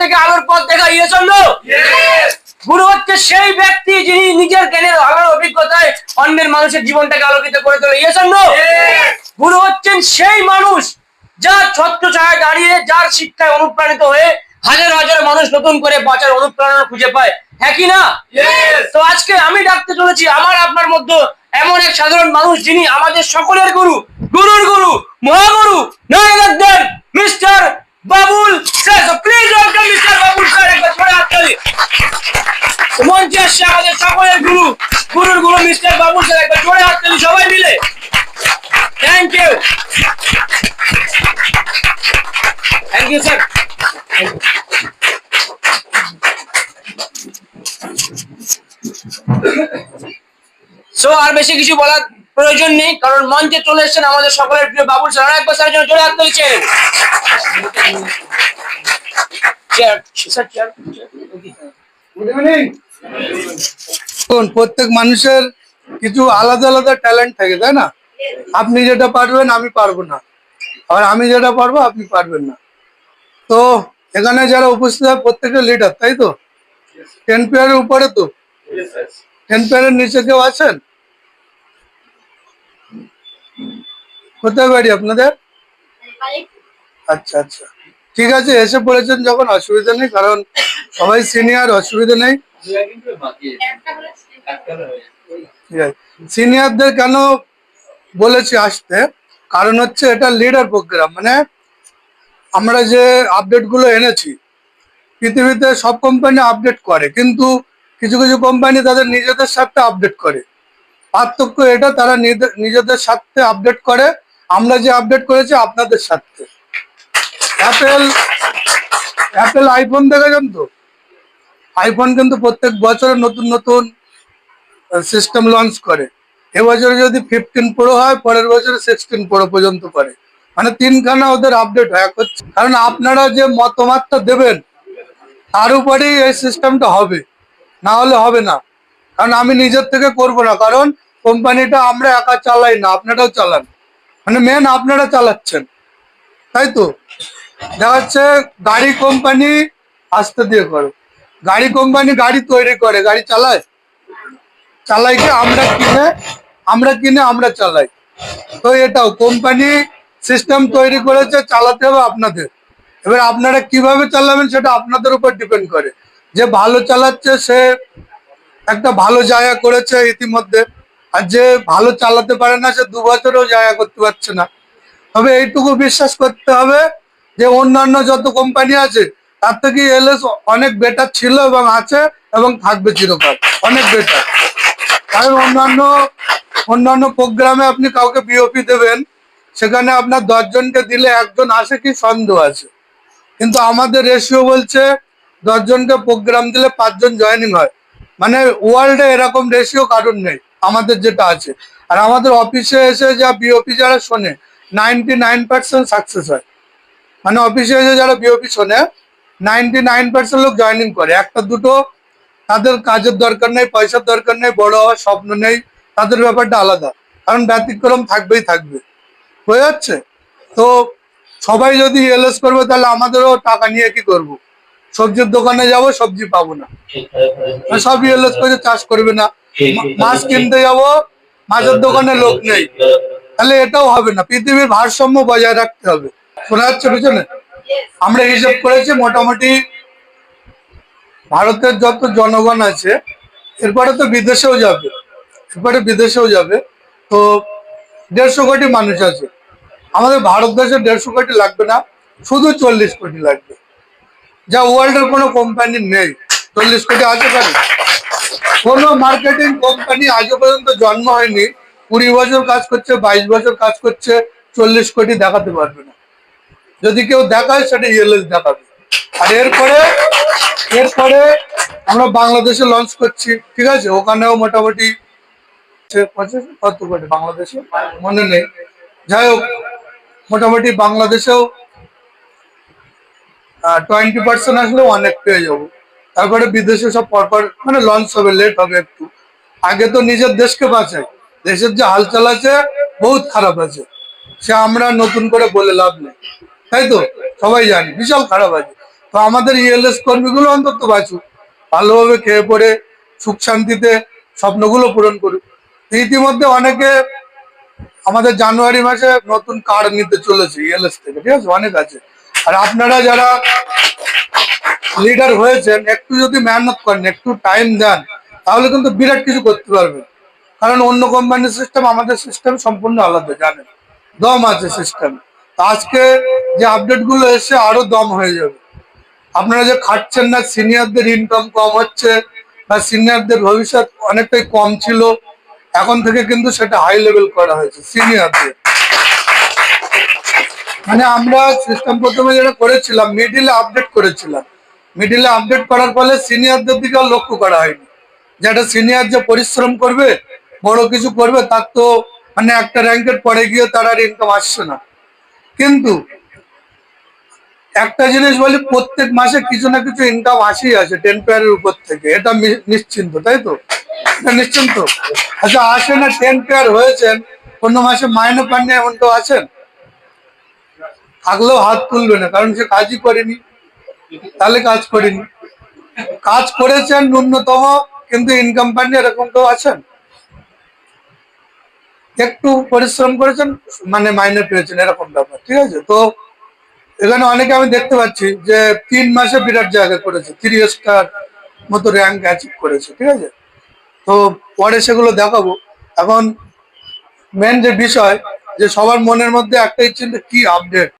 থেকে আলোর পথ দেখা জন্য গুরু হচ্ছে সেই ব্যক্তি যিনি নিজের জ্ঞানের আলোর অভিজ্ঞতায় অন্যের মানুষের জীবনটাকে আলোকিত করে তোলে জন্য গুরু হচ্ছেন সেই মানুষ যার ছত্র ছায়া দাঁড়িয়ে যার শিক্ষায় অনুপ্রাণিত হয়ে হাজার হাজার মানুষ নতুন করে বাঁচার অনুপ্রেরণা খুঁজে পায়। হ্যাঁ কি না? তো আজকে আমি ডাকতে চলেছি আমার আপনার মধ্যে এমন এক সাধারণ মানুষ যিনি আমাদের সকলের গুরু গুরুর গুরু Mahaguru you thank you sir so আর বেশি কিছু বলার প্রয়োজন নেই কারণ মঞ্চে চলে এসেছেন আমাদের সকলের প্রিয় বাবুল স্যার। একবার স্যারের জন্য জোরে হাত তুলছেন। স্যার প্রত্যেক মানুষের কিছু আলাদা আলাদা ট্যালেন্ট থাকে তাই না? আপনি যেটা পারবেন আমি পারব না। আর আমি যেটা পারব আপনি পারবেন না। তো এখানে যারা উপস্থিত হয় প্রত্যেকটা লিডার তাই তো? টেন পেয়ারের উপরে তো? টেন পেয়ারের নিচে কেউ আছেন? কোথায় বাড়ি আপনাদের? আচ্ছা আচ্ছা। ঠিক আছে এসে পড়েছেন যখন অসুবিধা নেই কারণ সবাই সিনিয়র অসুবিধা নেই। সিনিয়রদের কেন বলেছি আসতে। কারণ হচ্ছে এটা লিডার প্রোগ্রাম মানে আমরা যে আপডেটগুলো এনেছি, পৃথিবীতে সব কোম্পানি আপডেট করে, কিন্তু কিছু কিছু কোম্পানি তাদের নিজেদের স্বার্থে আপডেট করে। পার্থক্য এটা, তারা নিজে- নিজেদের স্বার্থে আপডেট করে, আমরা যে আপডেট করেছি আপনাদের স্বার্থে। অ্যাপেল অ্যাপেল আইফোন দেখেছেন তো? আইফোন কিন্তু প্রত্যেক বছরে নতুন নতুন সিস্টেম লঞ্চ করে। এবছরে যদি ফিফটিন প্রো হয়, পরের বছরে সিক্সটিন প্রো পর্যন্ত করে মানে তিনখানা ওদের আপডেট হয় হচ্ছে কারণ আপনারা যে মতামতটা দেবেন, তার উপরেই এই সিস্টেমটা হবে। না হলে হবে না। কারণ আমি নিজের থেকে করব না, কারণ কোম্পানিটা আমরা একা চালাই না, আপনারাও চালান। মানে মেন আপনারা চালাচ্ছেন। তাই তো? দেখা যাচ্ছে গাড়ি কোম্পানি আস্তে দিয়ে করো। গাড়ি কোম্পানি গাড়ি তৈরি করে, গাড়ি চালায়। চালাই কি আমরা কিনে আমরা কিনে আমরা চালাই। তো এটাও কোম্পানি সিস্টেম তৈরি করেছে, চালাতে হবে আপনাদের। এবার আপনারা কীভাবে চালাবেন সেটা আপনাদের উপর ডিপেন্ড করে। যে ভালো চালাচ্ছে, সে একটা ভালো জায়গা করেছে ইতিমধ্যে। আর যে ভালো চালাতে পারে না, সে দু বছরেও জায়গা করতে পারছে না। তবে এইটুকু বিশ্বাস করতে হবে যে অন্যান্য যত কোম্পানি আছে, তার থেকে এলএস অনেক বেটার ছিল এবং আছে এবং থাকবে চিরকাল। অনেক বেটার কারণ অন্যান্য অন্যান্য প্রোগ্রামে আপনি কাউকে বিওপি দেবেন, সেখানে আপনার দশজনকে দিলে একজন আসে কি সন্দেহ আছে। কিন্তু আমাদের রেশিও বলছে দশজনকে প্রোগ্রাম দিলে পাঁচজন জয়েনিং হয়। মানে ওয়ার্ল্ডে এরকম রেশিও কারণ নেই, আমাদের যেটা আছে। আর আমাদের অফিসে এসে যা বিওপি যারা শোনে নাইনটি নাইন পার্সেন্ট সাকসেস হয়। মানে অফিসে এসে যারা বিওপি শোনে নাইনটি নাইন পার্সেন্ট লোক জয়েনিং করে। একটা দুটো তাদের কাজের দরকার নেই, পয়সার দরকার নেই, বড় হওয়ার স্বপ্ন নেই, তাদের ব্যাপারটা আলাদা। কারণ ব্যতিক্রম থাকবেই থাকবে। হয়ে যাচ্ছে? তো সবাই যদি এলএস করবে, তাহলে আমাদেরও টাকা নিয়ে কি করব? সবজির দোকানে যাব, সবজি পাবো না। সবই এলএস করে চাষ করবে না। মাছ কিনতে যাব, মাছের দোকানে লোক নেই। তাহলে এটাও হবে না। পৃথিবীর ভারসাম্য বজায় রাখতে হবে। শোনা যাচ্ছে পিছনে? আমরা হিসাব করেছি, মোটামুটি ভারতের যত জনগণ আছে, এরপরে তো বিদেশেও যাবে, এরপরে বিদেশেও যাবে। তো দেড়শো কোটি মানুষ আছে। আমাদের ভারতবর্ষে দেড়শো কোটি লাগবে না, শুধু চল্লিশ কোটি লাগবে। যা ওয়ার্ল্ডের কোনো কোম্পানি নেই, চল্লিশ কোটি আছে কেন? কোনো মার্কেটিং কোম্পানি আজও পর্যন্ত জন্ম হয়নি, কুড়ি বছর কাজ করছে, বাইশ বছর কাজ করছে, চল্লিশ কোটি দেখাতে পারবে না। যদি কেউ দেখায়, সেটা ইএলএস দেখাবে। আর এরপরে এরপরে আমরা বাংলাদেশে লঞ্চ করছি, ঠিক আছে? ওখানেও মোটামুটি কত বাংলাদেশে? মনে নেই। যাই হোক, মোটামুটি বাংলাদেশেও টোয়েন্টি পার্সেন্ট আসলে অনেক পেয়ে যাব। তারপরে বিদেশে সব পরপর মানে লঞ্চ হবে লেট হবে একটু। আগে তো নিজের দেশকে বাঁচাই দেশের যে হালচাল আছে, বহুত খারাপ আছে। সে আমরা নতুন করে বলে লাভ নেই। তাই তো? সবাই জানি, বিশাল খারাপ আছে। তো আমাদের ইএলএস কর্মীগুলো অন্তত বাঁচুক, ভালোভাবে খেয়ে পড়ে, সুখ শান্তিতে স্বপ্নগুলো পূরণ করুক। ইতিমধ্যে অনেকে আমাদের জানুয়ারি মাসে নতুন কার্ড নিতে চলেছে ইএলএস থেকে, ঠিক আছে? অনেক আছে। আর আপনারা যারা লিডার হয়েছেন, একটু যদি মেহনত করেন, একটু টাইম দেন, তাহলে কিন্তু বিরাট কিছু করতে পারবেন। কারণ অন্য কোম্পানির সিস্টেম আমাদের সিস্টেম সম্পূর্ণ আলাদা, জানেন? দম আছে সিস্টেম আজকে যে আপডেটগুলো এসে আরও দম হয়ে যাবে। আপনারা যে খাটছেন না সিনিয়রদের ইনকাম কম হচ্ছে বা সিনিয়রদের ভবিষ্যৎ অনেকটাই কম ছিল, এখন থেকে কিন্তু সেটা হাই লেভেল করা হয়েছে সিনিয়রদের মানে আমরা সিস্টেম প্রথমে যেটা করেছিলাম মিডিলে আপডেট করেছিলাম। মিডিলে আপডেট করার ফলে সিনিয়রদের দিকে লক্ষ্য করা হয়নি। যে একটা সিনিয়র যে পরিশ্রম করবে, বড় কিছু করবে, তার তো মানে একটা র্যাঙ্কের পরে গিয়ে তার আর ইনকাম আসছে না। কিন্তু একটা জিনিস বলি, প্রত্যেক মাসে কিছু না কিছু ইনকাম আসেই আছে টেন পেয়ারের উপর থেকে। এটা নিশ্চিন্ত, তাই তো? এটা নিশ্চিন্ত? আচ্ছা আসে না টেন পেয়ার হয়েছেন, অন্য মাসে মাইনে পাননি এমন তো আছেন? থাকলেও হাত তুলবে না, কারণ সে কাজই করেনি। তাহলে কাজ করেনি। কাজ করেছেন ন্যূনতম, কিন্তু ইনকাম পাননি, এরকম তো আছেন? একটু পরিশ্রম করেছেন মানে মাইনে পেয়েছেন, এরকম ব্যাপার, ঠিক আছে? তো এখানে অনেকে আমি দেখতে পাচ্ছি যে তিন মাসে বিরাট জায়গা করেছে থ্রি স্টার মতো র্যাঙ্ক অ্যাচিভ করেছে, ঠিক আছে? তো পরে সেগুলো দেখাবো। এখন মেন যে বিষয়, যে সবার মনের মধ্যে একটাই চিন্তা কি আপডেট